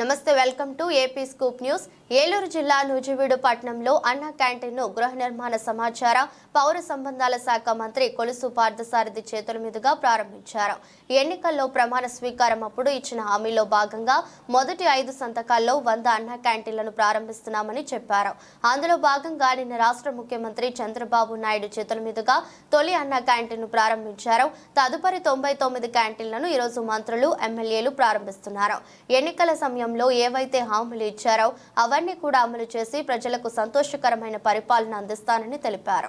నమస్తే welcome to AP scoop news. Eluru జిల్లా నూజివీడు పట్టణంలో అన్న క్యాంటీన్ను గృహ నిర్మాణ సమాచార పౌర సంబంధాల శాఖ మంత్రి కొలుసు పార్థసారథి చేతుల మీదుగా ప్రారంభించారు. ఎన్నికల్లో ప్రమాణ స్వీకారం అప్పుడు ఇచ్చిన హామీలో భాగంగా మొదటి ఐదు సంతకాల్లో వంద అన్న క్యాంటీన్లను ప్రారంభిస్తున్నామని చెప్పారు. అందులో భాగంగా నిన్న రాష్ట్ర ముఖ్యమంత్రి చంద్రబాబు నాయుడు చేతుల మీదుగా తొలి అన్న క్యాంటీన్ను ప్రారంభించారు. తదుపరి తొంభై తొమ్మిది క్యాంటీన్లను ఈరోజు మంత్రులు ఎమ్మెల్యేలు ప్రారంభిస్తున్నారు. ఎన్నికల సమయం సమయంలో ఏవైతే హామీలు ఇచ్చారో అవన్నీ కూడా అమలు చేసి ప్రజలకు సంతోషకరమైన పరిపాలన అందిస్తానని తెలిపారు.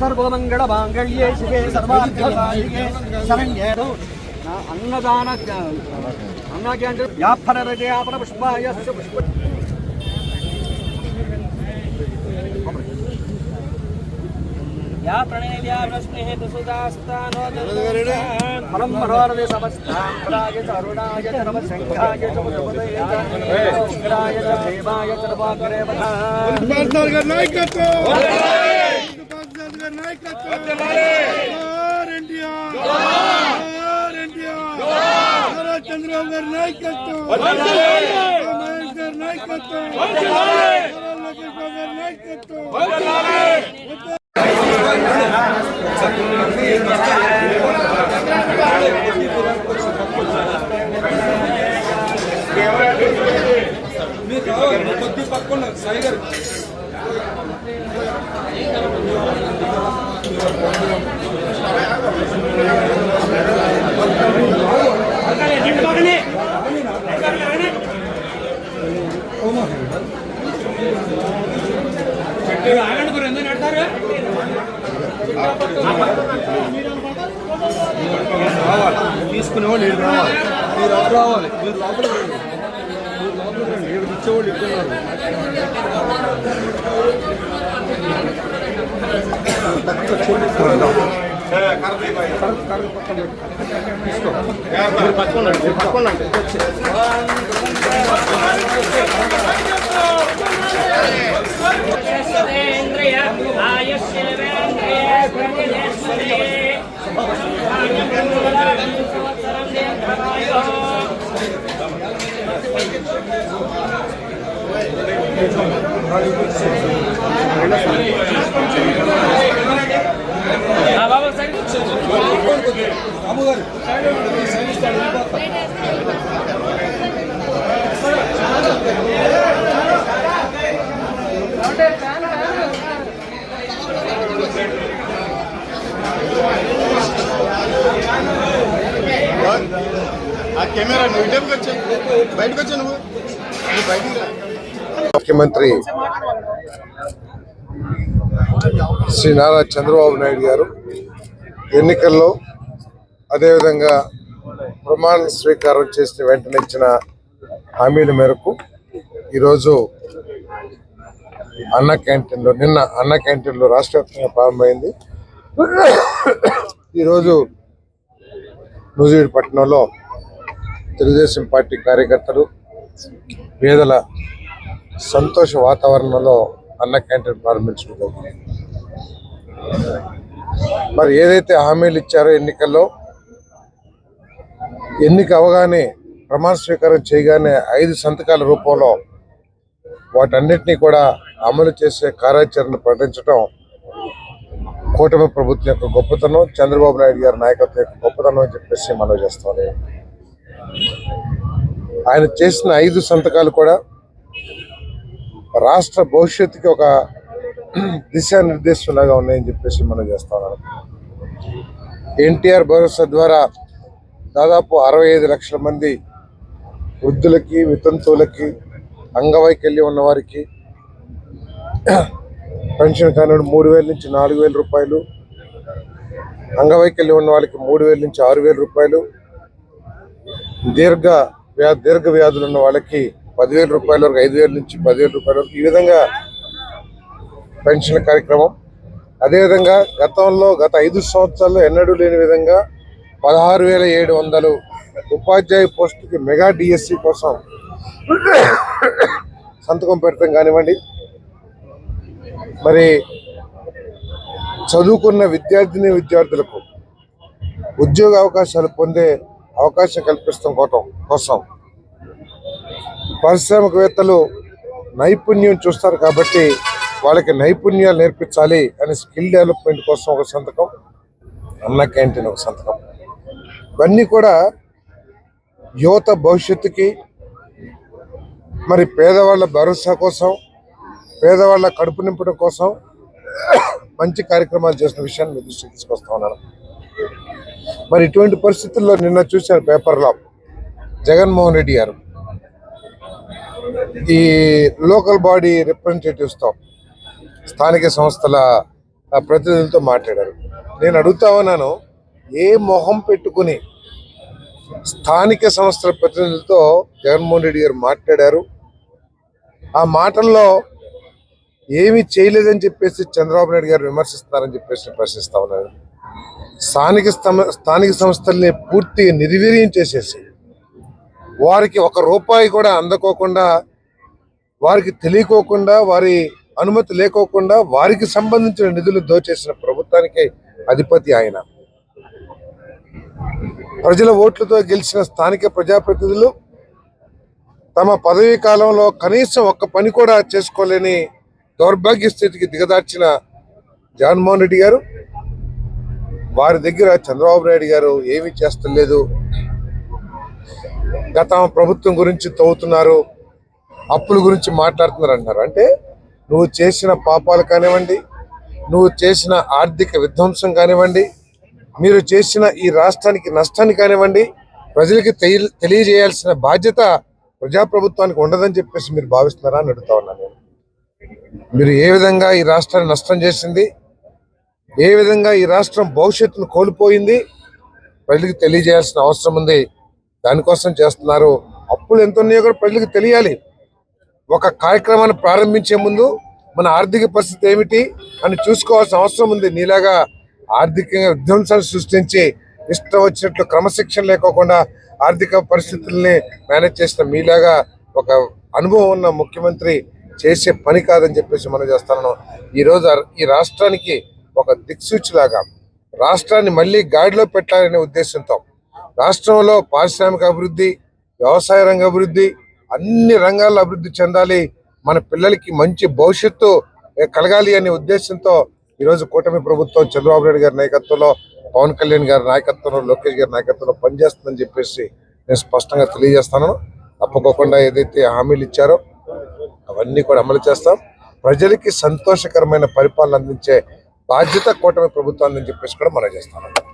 తప్పండి నాయకత్వం వద్దు పాత్ర నానే అక్కడ వేద్దాం, అక్కడ ఇంకోటి. రేయ్, కొనకాదు, అక్కడ వేద్దాం. ఎండాలి సార్. మరి కొద్దిగా సర్వమంగళ మాంగళ్యే శివే సర్వార్థసాయికే శరణ్యేడు నా అన్నదాన అన్నకేంద్ర వ్యాపన రజయాపన పుష్పాయ పుష్ప या प्रणेव्या वृष्णिः तुसुदास्तानो ఫలం మనోరవే సమస్తాం ప్రాయ చ అరుణాయ చ నమ శంఖాయ చ ముదపదయ చ ఉగ్రాయ చ దేవాయ చ నవాకరే వధ పార్ట్నర్ గారి నాయకత్వం. గారి నాయకత్వం జోహార్ చంద్రబాబు గారి నాయకత్వం మహేష్ గారి నాయకత్వం నారా లోకేష్ తీసుకునేవాళ్ళు రావాలి. మీరు రావాలి. మీరు లోపల రండి మీరు లోపల రండి ఇక్కడ ఇచ్చేవాళ్ళు ఇస్తున్నారు పట్టుకోండి పట్టుకోండి ఆయుష్ కెమెరా నువ్వు ఇటేపుకి వచ్చా బయటకు వచ్చా నువ్వు నువ్వు బయటికి రా ముఖ్యమంత్రి శ్రీ నారా చంద్రబాబు నాయుడు గారు ఎన్నికల్లో అదేవిధంగా ప్రమాణ స్వీకారం చేసిన వెంటనే ఇచ్చిన హామీల మేరకు ఈరోజు అన్న క్యాంటీన్లో నిన్న అన్న క్యాంటీన్లో రాష్ట్ర వ్యాప్తంగా ప్రారంభమైంది. ఈరోజు నూజివీడు పట్టణంలో తెలుగుదేశం పార్టీ కార్యకర్తలు పేదల సంతోష వాతావరణంలో అన్న క్యాంటీన్ ప్రారంభించడం జరిగింది. మరి ఏదైతే హామీలు ఇచ్చారో ఎన్నికల్లో ఎన్నిక అవగానే ప్రమాణ స్వీకారం చేయగానే ఐదు సంతకాల రూపంలో వాటన్నిటినీ కూడా అమలు చేసే కార్యాచరణ ప్రకటించడం కూటమి ప్రభుత్వం యొక్క గొప్పతనం చంద్రబాబు నాయుడు గారి నాయకత్వం యొక్క గొప్పతనం అని చెప్పేసి మనం చేస్తాం. ఆయన చేసిన ఐదు సంతకాలు కూడా రాష్ట్ర భవిష్యత్తుకి ఒక దిశానిర్దేశంలాగా ఉన్నాయని చెప్పేసి మనం చేస్తాం ఎన్టీఆర్ భరోసా ద్వారా దాదాపు అరవై ఐదు లక్షల మంది వృద్ధులకి వితంతువులకి అంగవైకల్యం ఉన్న వారికి పెన్షన్ కానివ్వండి మూడు వేల నుంచి నాలుగు వేల రూపాయలు అంగవైకల్యం ఉన్న వాళ్ళకి మూడు వేల నుంచి ఆరు వేల రూపాయలు దీర్ఘ వ్యా దీర్ఘ వ్యాధులు ఉన్న వాళ్ళకి పదివేల రూపాయల వరకు ఐదు వేల నుంచి పదివేల రూపాయల వరకు ఈ విధంగా పెన్షన్ కార్యక్రమం. అదేవిధంగా గతంలో గత ఐదు సంవత్సరాల్లో ఎన్నడూ లేని విధంగా పదహారు వేల ఏడు వందలు ఉపాధ్యాయ పోస్టుకి మెగా డిఎస్సి కోసం సంతకం పెడతాం కానివ్వండి. మరి చదువుకున్న విద్యార్థిని విద్యార్థులకు ఉద్యోగ అవకాశాలు పొందే అవకాశం కల్పిస్తాం కోటం కోసం. పారిశ్రామికవేత్తలు నైపుణ్యం చూస్తారు కాబట్టి వాళ్ళకి నైపుణ్యాలు నేర్పించాలి అని స్కిల్ డెవలప్మెంట్ కోసం ఒక సంతకం అన్న క్యాంటీన్ ఒక సంతకం. ఇవన్నీ కూడా యువత భవిష్యత్తుకి మరి పేదవాళ్ళ భరోసా కోసం పేదవాళ్ళ కడుపు నింపడం కోసం మంచి కార్యక్రమాలు చేసిన విషయాన్ని మీ దృష్టికి తీసుకొస్తా ఉన్నాను. మరి ఇటువంటి పరిస్థితుల్లో నిన్న చూశాను పేపర్లో జగన్మోహన్ రెడ్డి గారు ఈ లోకల్ బాడీ రిప్రజెంటేటివ్స్తో స్థానిక సంస్థల ప్రతినిధులతో మాట్లాడారు. నేను అడుగుతా ఉన్నాను ఏ మొహం పెట్టుకుని స్థానిక సంస్థల ప్రతినిధులతో జగన్మోహన్ రెడ్డి గారు మాట్లాడారు? ఆ మాటల్లో ఏమీ చేయలేదని చెప్పేసి చంద్రబాబు నాయుడు గారు విమర్శిస్తున్నారని చెప్పేసి ప్రశ్నిస్తా ఉన్నారు స్థానిక స్థానిక సంస్థల్ని పూర్తి నిర్వీర్యం చేసేసి వారికి ఒక రూపాయి కూడా అందకోకుండా వారికి తెలియకోకుండా వారి అనుమతి లేకోకుండా వారికి సంబంధించిన నిధులు దోచేసిన ప్రభుత్వానికి అధిపతి ఆయన. ప్రజల ఓట్లతో గెలిచిన స్థానిక ప్రజాప్రతినిధులు తమ పదవీ కాలంలో కనీసం ఒక్క పని కూడా చేసుకోలేని దౌర్భాగ్య స్థితికి దిగదార్చిన జగన్మోహన్ రెడ్డి గారు. వారి దగ్గర చంద్రబాబు నాయుడు గారు ఏమీ చేస్తలేదు. గత ప్రభుత్వం గురించి తవ్వుతున్నారు. అప్పుల గురించి మాట్లాడుతున్నారు అంటారు అంటే నువ్వు చేసిన పాపాలు కానివ్వండి నువ్వు చేసిన ఆర్థిక విధ్వంసం కానివ్వండి మీరు చేసిన ఈ రాష్ట్రానికి నష్టాన్ని కానివ్వండి ప్రజలకి తెలి- తెలియజేయాల్సిన బాధ్యత ప్రజాప్రభుత్వానికి ఉండదని చెప్పేసి మీరు భావిస్తున్నారా అని అడుగుతా ఉన్నాను నేను. మీరు ఏ విధంగా ఈ రాష్ట్రాన్ని నష్టం చేసింది ఏ విధంగా ఈ రాష్ట్రం భవిష్యత్తును కోల్పోయింది ప్రజలకు తెలియజేయాల్సిన అవసరం ఉంది. దానికోసం చేస్తున్నారు. అప్పులు ఎంత ఉన్నాయో కూడా ప్రజలకు తెలియాలి. ఒక కార్యక్రమాన్ని ప్రారంభించే ముందు మన ఆర్థిక పరిస్థితి ఏమిటి అని చూసుకోవాల్సిన అవసరం ఉంది. నీలాగా ఆర్థికంగా విధ్వంసాలు సృష్టించి ఇష్టం వచ్చినట్లు క్రమశిక్షణ లేకోకుండా ఆర్థిక పరిస్థితుల్ని మేనేజ్ చేసిన మీలాగా ఒక అనుభవం ఉన్న ముఖ్యమంత్రి చేసే పని కాదని చెప్పేసి మనం చేస్తాను. ఈరోజు ఈ రాష్ట్రానికి ఒక దిక్సూచిలాగా రాష్ట్రాన్ని మళ్ళీ గాడిలో పెట్టాలనే ఉద్దేశంతో రాష్ట్రంలో పారిశ్రామిక అభివృద్ధి వ్యవసాయ రంగ అభివృద్ధి అన్ని రంగాల్లో అభివృద్ధి చెందాలి. మన పిల్లలకి మంచి భవిష్యత్తు కలగాలి అనే ఉద్దేశంతో ఈరోజు కూటమి ప్రభుత్వం చంద్రబాబు నాయుడు గారి నాయకత్వంలో పవన్ కళ్యాణ్ గారి నాయకత్వంలో లోకేష్ గారి నాయకత్వంలో పనిచేస్తుందని చెప్పేసి నేను స్పష్టంగా తెలియజేస్తాను. తప్పకోకుండా ఏదైతే హామీలు ఇచ్చారో అవన్నీ కూడా అమలు చేస్తాం. ప్రజలకి సంతోషకరమైన పరిపాలన అందించే బాధ్యత కూటమి ప్రభుత్వాన్ని చెప్పేసి కూడా మనం చేస్తాను.